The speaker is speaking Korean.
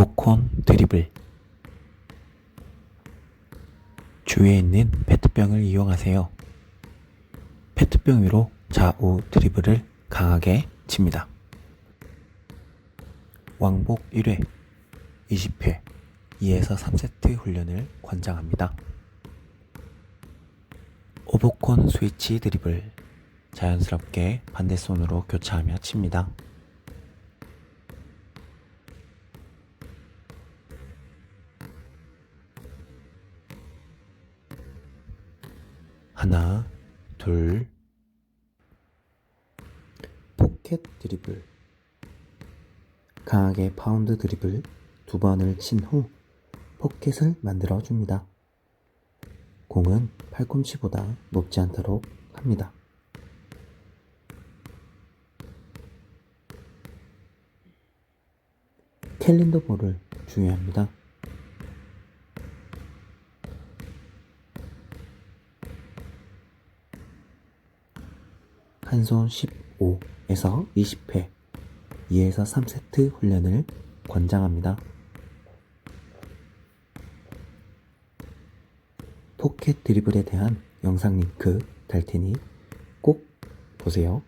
오복콘 드리블 주위에 있는 페트병을 이용하세요. 페트병 위로 좌우 드리블을 강하게 칩니다. 왕복 1회 20회 2에서 3세트 훈련을 권장합니다. 오복콘 스위치 드리블 자연스럽게 반대손으로 교차하며 칩니다. 하나, 둘, 포켓 드리블. 강하게 파운드 드리블 두 번을 친 후 포켓을 만들어 줍니다. 공은 팔꿈치보다 높지 않도록 합니다. 캘린더 볼을 주의합니다. 한 손 15에서 20회, 2에서 3세트 훈련을 권장합니다. 포켓 드리블에 대한 영상 링크 달 테니 꼭 보세요.